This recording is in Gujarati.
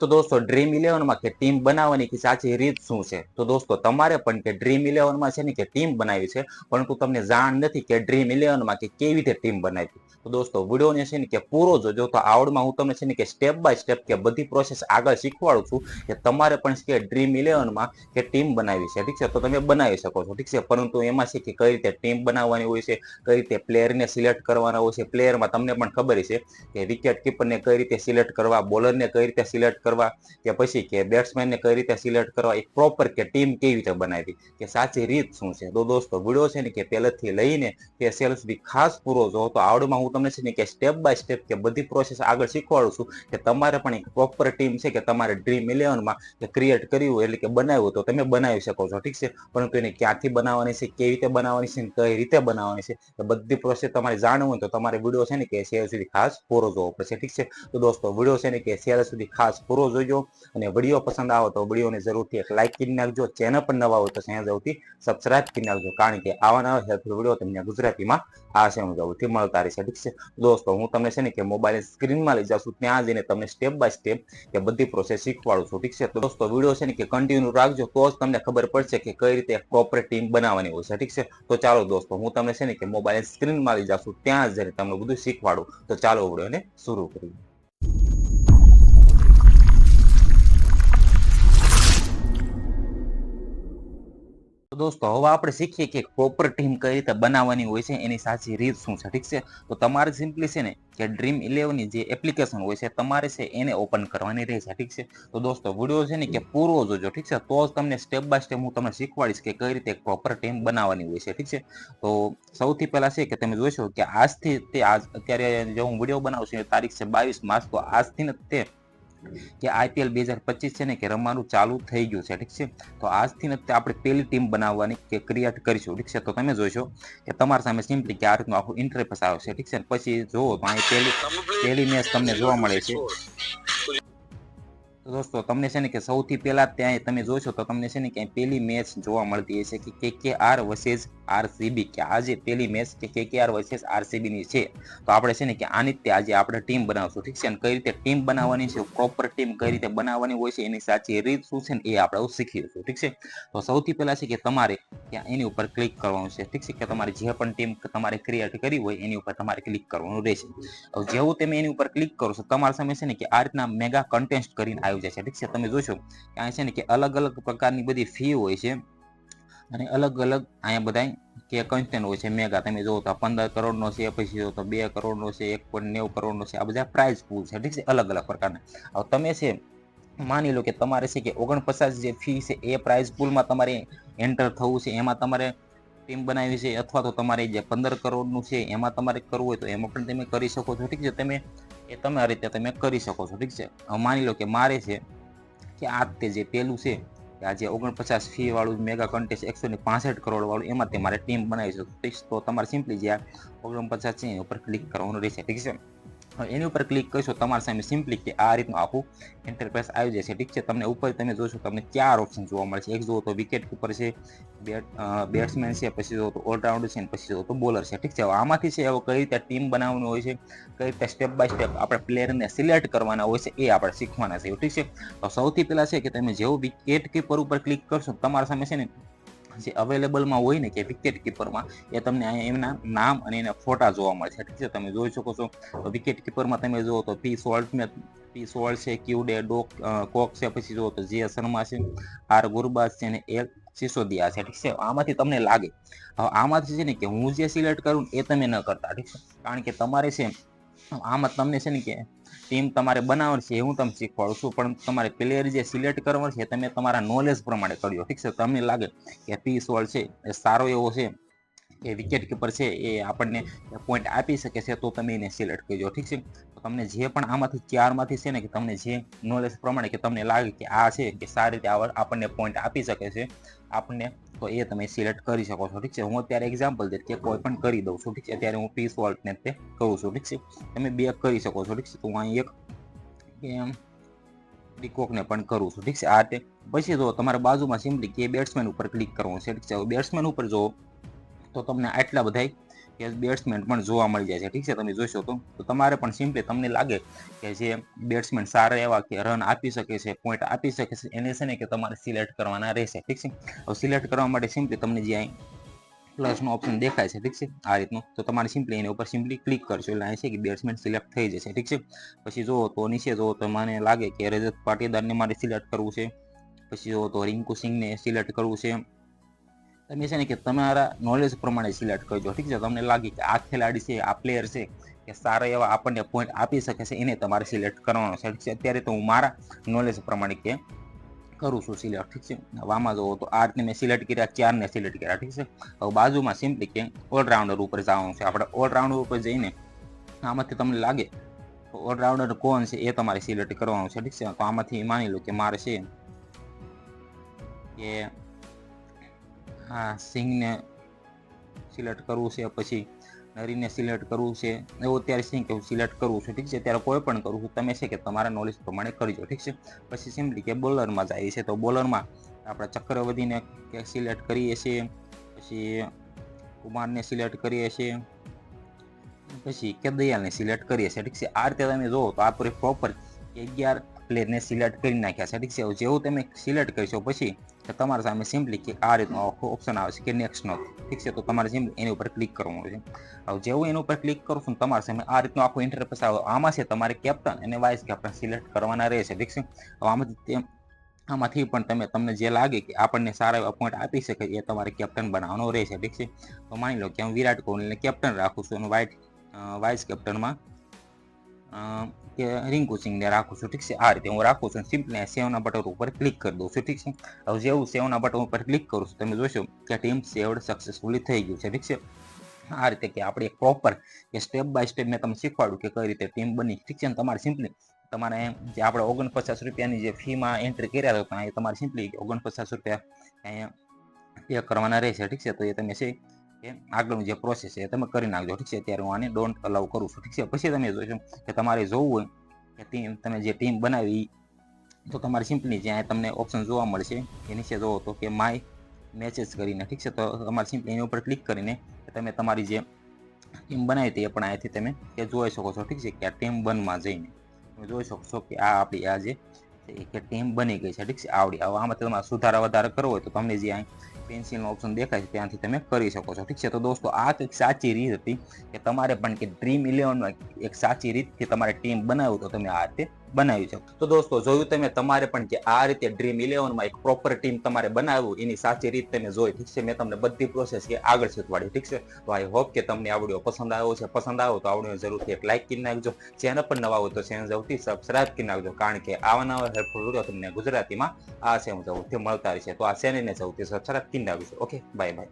તો દોસ્તો ડ્રીમ ઇલેવનમાં કે ટીમ બનાવવાની કે સાચી રીત શું છે? તો દોસ્તો, તમારે પણ કે ડ્રીમ ઇલેવનમાં છે ને કે ટીમ બનાવી છે, પરંતુ તમને જાણ નથી કે ડ્રીમ ઇલેવનમાં કે કેવી રીતે ટીમ બનાવી. તો દોસ્તો, વિડીયોને છે ને કે પૂરો જોજો, તો આવડમાં હું તમને છે ને કે સ્ટેપ બાય સ્ટેપ કે બધી પ્રોસેસ આગળ શીખવાડું છું કે તમારે પણ કે ડ્રીમ ઇલેવનમાં કે ટીમ બનાવી છે, ઠીક છે? તો તમે બનાવી શકો છો, ઠીક છે? પરંતુ એમાં છે કે કઈ રીતે ટીમ બનાવવાની હોય છે, કઈ રીતે પ્લેયરને સિલેક્ટ કરવાના હોય છે પ્લેયરમાં તમને પણ ખબર છે કે વિકેટ કીપરને કઈ રીતે સિલેક્ટ કરવા બોલરને કઈ રીતે સિલેક્ટ કરવા કે પછી કે બેટ્સમેનને કઈ રીતે સિલેક્ટ કરવા, એક પ્રોપર કે ટીમ કેવી રીતે બનાવી કે સાચી રીત શું છે? તો દોસ્તો વીડિયો છે ને કે પહેલેથી લઈને કે સેલ સુધી ખાસ પૂરો જો તો આવડમાં હું તમને છે ને કે સ્ટેપ બાય સ્ટેપ કે બધી પ્રોસેસ આગળ શીખવાડું છું કે તમારે પણ એક પ્રોપર ટીમ છે કે તમારે ડ્રીમ ઇલેવનમાં કે ક્રિએટ કર્યું એટલે કે બનાવ્યું તો તમે બનાવી શકો છો, ઠીક છે? પરંતુ એને ક્યાંથી બનાવવાની છે, કેવી રીતે બનાવવાની છે કઈ રીતે બનાવવાની છે, એ બધી પ્રોસેસ તમારે જાણવું હોય તો તમારે વીડિયો છે ને કે શેર સુધી ખાસ પૂરો જોવો પડશે, ઠીક છે? તો દોસ્તો વીડિયો છે ને કે શેર સુધી ખાસ પૂરો જોજો અને વીડિયો પસંદ આવે તો વિડીયોને જરૂરથી એક લાઇક કરી નાખજો. ચેનલ પણ નવા હોય તો ત્યાં જરૂરથી સબસ્ક્રાઇબ કરી નાખજો. કારણ કે આવા નવા હેલ્પફુલ વીડિયો તમને ગુજરાતીમાં આ છે જરૂરથી મળતા રહેશે. ઠીક છે? દોસ્તો, હું તમને છે ને કે મોબાઈલ સ્ક્રીનમાં લઈ જાઉં ત્યાં જઈને તમને સ્ટેપ બાય સ્ટેપ કે બધી પ્રોસેસ શીખવાડું છું. ઠીક છે? તો દોસ્તો, વીડિયો છે ને કે કન્ટિન્યુ રાખજો તો જ તમને ખબર પડશે કે કઈ રીતે પ્રોપર ટીમ બનાવવાની હોય છે. ઠીક છે? તો ચાલો દોસ્તો, હું તમને છે ને કે મોબાઈલ સ્ક્રીનમાં લઈ જાઉં ત્યાં જઈને તમને બધું શીખવાડું. તો ચાલો વિડીયોને શરૂ કરીએ. દોસ્તો, હવે આપણે શીખીએ કે પ્રોપર ટીમ કઈ રીતે બનાવવાની હોય છે, એની સાચી રીત શું છે, ઠીક છે? તો તમારે સિમ્પલી છે ને કે ડ્રીમ ઇલેવનની જે એપ્લિકેશન હોય છે, તમારે છે એને ઓપન કરવાની રહેશે, ઠીક છે? તો દોસ્તો વીડિયો છે ને કે પૂરો જોજો, ઠીક છે? તો જ તમને સ્ટેપ બાય સ્ટેપ હું તમને શીખવાડીશ કે કઈ રીતે પ્રોપર ટીમ બનાવવાની હોય છે, ઠીક છે? તો સૌથી પહેલાં છે કે તમે જોઈશો કે આજથી તે આજ, અત્યારે જે હું વીડિયો બનાવું છું તારીખ છે બાવીસ માર્ચ, તો આજથી ને તે કે આઈપીએલ બે હજાર પચીસ છે ને કે રમવાનું ચાલુ થઈ ગયું છે, ઠીક છે? તો આજથી નથી આપણે પહેલી ટીમ બનાવવાની કે ક્રિએટ કરીશું, ઠીક છે? તો તમે જોઈશો કે તમારા સામે સિમ્પલી કે આ રીતનું આખું ઇન્ટરફેસ છે, ઠીક છે? પછી જોવો પહેલી પહેલી મેચ તમને જોવા મળે છે. દોસ્તો, તમને છે ને કે સૌથી પહેલા ત્યાં તમે જોશો તો તમને છે ને કે પહેલી મેચ જોવા મળતી હશે કે કે કે આર વર્સેસ આરસીબી કે આજે પહેલી મેચ કે કે કે આર વર્સેસ આરસીબીની છે. તો આપણે છે ને કે આની જ આજે આપણે ટીમ બનાવશું, ઠીક છે કઈ રીતે ટીમ બનાવવાની છે પ્રોપર ટીમ કઈ રીતે બનાવવાની હોય છે, એની સાચી રીત શું છે ને એ આપણે શીખીશું, ઠીક છે? તો સૌથી પહેલા છે કે તમારે ત્યાં એની ઉપર ક્લિક કરવાનું છે, ઠીક છે? કે તમારે જે પણ ટીમ તમારે ક્રિએટ કરી હોય એની ઉપર તમારે ક્લિક કરવાનું રહેશે. જેવું તમે એની ઉપર ક્લિક કરો છો, તમારા સામે છે ને કે આ રીતના મેગા કન્ટેસ્ટ કરીને આવી જશે ઠીક છે? તમે જોશો કે આ છે ને કે અલગ અલગ પ્રકારની બધી ફી હોય છે. અને અલગ અલગ અહીંયા બધા કે કન્ટેન્ટ હોય છે. મેગા તમે જોવો તો પંદર કરોડનો છે, પછી જોવો તો બે કરોડનો છે, એક પોઈન્ટ નેવું કરોડનો છે. આ બધા પ્રાઇઝ પૂલ છે. ઠીક છે? અલગ અલગ પ્રકારના. હવે તમે છે, માની લો કે તમારે છે કે ઓગણપચાસ જે ફી છે એ પ્રાઇઝ પૂલમાં તમારે એન્ટર થવું છે. એમાં તમારે ટીમ બનાવી છે. અથવા તો તમારે જે પંદર કરોડનું છે એમાં તમારે કરવું હોય તો એમાં પણ તમે કરી શકો છો. ઠીક છે? તમે એ તમે આ રીતે તમે કરી શકો છો, ઠીક છે? માની લો કે મારે છે કે આ તે જે પેલું છે કે આ જે ઓગણપચાસ ફી વાળું મેગા કન્ટેસ્ટ એકસો ને પાસઠ કરોડ વાળું એમાં તમારે ટીમ બનાવી શકો તો તમારે સિમ્પલી જે ઓગણપચાસ છે ઉપર ક્લિક કરવાનું રહેશે, ઠીક છે? એની ઉપર ક્લિક કરશો તમારી સામે સિમ્પલી કે આ રીતનું આખું ઇન્ટરફેસ આવી જશે. ઠીક છે? તમને ઉપર તમે જોશો તમને ચાર ઓપ્શન જોવા મળશે. એક જુઓ તો વિકેટ કીપર છે બેટ બેટ્સમેન છે, પછી જુઓ તો ઓલરાઉન્ડર છે પછી જુઓ તો બોલર છે. ઠીક છે? આમાંથી છે એવો કઈ રીતે ટીમ બનાવવાની હોય છે, કઈ રીતે સ્ટેપ બાય સ્ટેપ આપણે પ્લેયરને સિલેક્ટ કરવાના હોય છે, એ આપણે શીખવાના છે. ઠીક છે? તો સૌથી પહેલાં છે કે તમે જેવું વિકેટ કીપર ઉપર ક્લિક કરશો, તમારા સામે છે ને જે અવેલેબલમાં હોય ને કે વિકેટ કીપરમાં, એ તમને અહીંયા એમના નામ અને એના ફોટા જોવા મળશે. ઠીક છે? તમે જોઈ શકો છો. વિકેટ કીપરમાં તમે જુઓ તો પી સોલ્ટ પી સોલ્ટ છે, ક્યુડે, ડોક કોક છે, પછી જુઓ તો જે શર્મા છે, આર ગુરબાજ છે ને એ સિસોદિયા છે. ઠીક છે? આમાંથી તમને લાગે. હવે આમાંથી છે ને કે હું જે સિલેક્ટ કરું એ તમે ન કરતા. ઠીક છે? કારણ કે તમારે છે આમાં તમને છે ને કે ટીમ તમારે બનાવવાની છે એ હું તમને શીખવાડું છું. પણ તમારે પ્લેયર જે સિલેક્ટ કરવાનું છે તમે તમારા નોલેજ પ્રમાણે કરજો. ઠીક છે? તમને લાગે કે પી સોલ છે, એ સારો એવો છે કે વિકેટ કીપર છે, એ આપણને પોઈન્ટ આપી શકે છે, તો તમે એને સિલેક્ટ કરજો. ઠીક છે? તમને જે પણ આમાંથી ચારમાંથી છે ને કે તમને જે નોલેજ પ્રમાણે કે તમને લાગે કે આ છે, કે સારી રીતે આપણને પોઈન્ટ આપી શકે છે, આપણને તો એ તમે સિલેક્ટ કરી શકો છો, ઠીક છે? હું અત્યારે એક્ઝામ્પલ દે કે કોઈ પણ કરી દઉં છું, ઠીક છે? અત્યારે હું પીસ વોલ્ટને તે કરું છું, ઠીક છે? તમે બે કરી શકો છો, ઠીક છે? તો હું અહીં એક એમ ડીકોકને પણ કરું છું, ઠીક છે? આ તે પછી જો તમારા બાજુમાં સિમ્પલી કે બેટ્સમેન ઉપર ક્લિક કરવું છે, ઠીક છે? બેટ્સમેન ઉપર જો તો તમને આટલા બધાય કે બેટ્સમેન પણ જોવા મળી જાય છે. ઠીક છે? તમે જોશો તો. તો તમારે પણ સિમ્પલી તમને લાગે કે જે બેટ્સમેન સારા એવા કે રન આપી શકે છે પોઈન્ટ આપી શકે છે, એને છે ને કે તમારે સિલેક્ટ કરવાના રહેશે. ઠીક છે? હવે સિલેક્ટ કરવા માટે સિમ્પલી તમને જે અહીં પ્લસનો ઓપ્શન દેખાય છે. ઠીક છે? આ રીતનું. તો તમારે સિમ્પલી એની ઉપર સિમ્પલી ક્લિક કરશો એટલે અહીં છે કે બેટ્સમેન સિલેક્ટ થઈ જશે. ઠીક છે? પછી જુઓ તો નીચે જુઓ તો મને લાગે કે રજત પાટીદારને મારે સિલેક્ટ કરવું છે. પછી જુઓ તો રિંકુ સિંહને સિલેક્ટ કરવું છે. તમે છે ને કે તમારા નોલેજ પ્રમાણે સિલેક્ટ કરજો ઠીક છે? તમને લાગે કે આ ખેલાડી છે, આ પ્લેયર છે, કે સારા એવા આપણને પોઈન્ટ આપી શકે છે, એને તમારે સિલેક્ટ કરવાનો છે. અત્યારે તો હું મારા નોલેજ પ્રમાણે કે કરું છું સિલેક્ટ ઠીક છે? હવે આમાં જુઓ તો આ રીતે મેં સિલેક્ટ કર્યા, ચારને સિલેક્ટ કર્યા. ઠીક છે? હવે બાજુમાં સિમ્પલી કે ઓલરાઉન્ડર ઉપર જવાનું છે. આપણે ઓલરાઉન્ડર ઉપર જઈને આમાંથી તમને લાગે ઓલરાઉન્ડર કોણ છે એ તમારે સિલેક્ટ કરવાનું છે. ઠીક છે? તો આમાંથી માની લો કે મારે છે કે હા સિંગને સિલેક્ટ કરવું છે, પછી નરીને સિલેક્ટ કરવું છે. એવું અત્યારે સિંગ કે સિલેક્ટ કરવું છું, ઠીક છે? ત્યારે કોઈ પણ કરવું છું. તમે છે કે તમારા નોલેજ પ્રમાણે કરજો, ઠીક છે? પછી સિમ્પલી કે બોલરમાં જાય છે. તો બોલરમાં આપણે ચક્રવર્તીને કે સિલેક્ટ કરીએ છીએ, પછી કુમારને સિલેક્ટ કરીએ છીએ, પછી કે દયાલને સિલેક્ટ કરીએ છીએ, ઠીક છે? આ રીતે તમે જુઓ તો આપણે પ્રોપર અગિયાર પ્લેયરને સિલેક્ટ કરી નાખ્યા છે, ઠીક છે? જેવું તમે સિલેક્ટ કરશો, પછી તો તમારા સામે સિમ્પલી કે આ રીતનો ઓપ્શન આવે છે કે નેક્સ્ટનો ઠીક છે? તો તમારે સિમ્પલી એની ઉપર ક્લિક કરવાનું છે. હવે જેવું એની ઉપર ક્લિક કરશો ને તમારા સામે આ રીતનો આખો ઇન્ટરફેસ આવે, આમાં છે તમારે કેપ્ટન અને વાઇસ કેપ્ટન સિલેક્ટ કરવાના રહેશે. ઠીક છે? હવે આમાંથી આમાંથી પણ તમે, તમને જે લાગે કે આપણને સારા એવા પોઈન્ટ આપી શકે એ તમારે કેપ્ટન બનાવવાનો રહેશે. ઠીક છે? તો માની લો કે હું વિરાટ કોહલીને કેપ્ટન રાખું છું અને વાઇટ વાઇસ કેપ્ટનમાં કે રિંકુ સિંહને રાખું છું, ઠીક છે? આ રીતે હું રાખું છું સિમ્પલી સેવના બટન ઉપર ક્લિક કરી દઉં છું, ઠીક છે? હવે જેવું સેવના બટન ઉપર ક્લિક કરું છું, તમે જોશો કે ટીમ સેવડ સક્સેસફુલી થઈ ગયું છે, ઠીક છે? આ રીતે કે આપણે પ્રોપર કે સ્ટેપ બાય સ્ટેપ મેં તમને શીખવાડ્યું કે કઈ રીતે ટીમ બની, ઠીક છે? તમારે સિમ્પલી તમારે જે આપણે ઓગણપચાસ રૂપિયાની જે ફીમાં એન્ટ્રી કર્યા હતા, એ તમારે સિમ્પલી ઓગણપચાસ રૂપિયા અહીંયા પે કરવાના રહેશે, ઠીક છે? તો એ તમે છે કે આગળનું જે પ્રોસેસ છે તમે કરી નાખજો. ઠીક છે? ત્યારે હું આને ડોન્ટ અલાઉ કરું છું. ઠીક છે? પછી તમે જોશો કે તમારે જોવું હોય કે ટીમ તમે જે ટીમ બનાવી, તો તમારે સિમ્પલી જ્યાં તમને ઓપ્શન જોવા મળશે એ નીચે જોવો તો કે માય મેચેસ કરીને. ઠીક છે? તો તમારે સિમ્પલી એની ઉપર ક્લિક કરીને તમે તમારી જે ટીમ બનાવી હતી એ પણ અહીંયાથી તમે કે જોઈ શકો છો. ઠીક છે? કે આ ટીમ વનમાં જઈને તમે જોઈ શકો છો કે આ આપણી, આ જે કે ટીમ બની ગઈ છે, ઠીક છે? આવડી. હવે આમાં તમારે સુધારા વધારે કરવો હોય તો તમને જે અહીં પેન્સિલનો ઓપ્શન દેખાય છે, ત્યાંથી તમે કરી શકો છો, ઠીક છે? તો દોસ્તો, આ કંઈક સાચી રીત હતી કે તમારે પણ કે ડ્રીમ ઇલેવનમાં એક સાચી રીતથી તમારે ટીમ બનાવ્યું તો તમે આ રીતે બનાવી છે. તો દોસ્તો, જોયું તમે તમારે પણ કે આ રીતે ડ્રીમ ઇલેવનમાં એક પ્રોપર ટીમ તમારે બનાવવું, એની સાચી રીત તમે જોઈ. ઠીક છે, મેં તમને બધી પ્રોસેસ કે આગળ શીખવાડી. ઠીક છે? તો આઈ હોપ કે તમને આવડ્યો પસંદ આવ્યો છે. પસંદ આવ્યો તો આવડ્યો જરૂરથી એક લાઇક કરી નાખજો. ચેનલ પર નવા હોય તો ચેનલ જરૂરથી સબસ્ક્રાઇબ કરી નાખજો. કારણ કે આવા નવા હેલ્પફુલ વીડિયો તમને ગુજરાતીમાં આ છે હું જરૂરથી મળતા રહેશે. તો આ ચેનલને જરૂરથી સબસ્ક્રાઇબ કરી નાખજો. Okay bye bye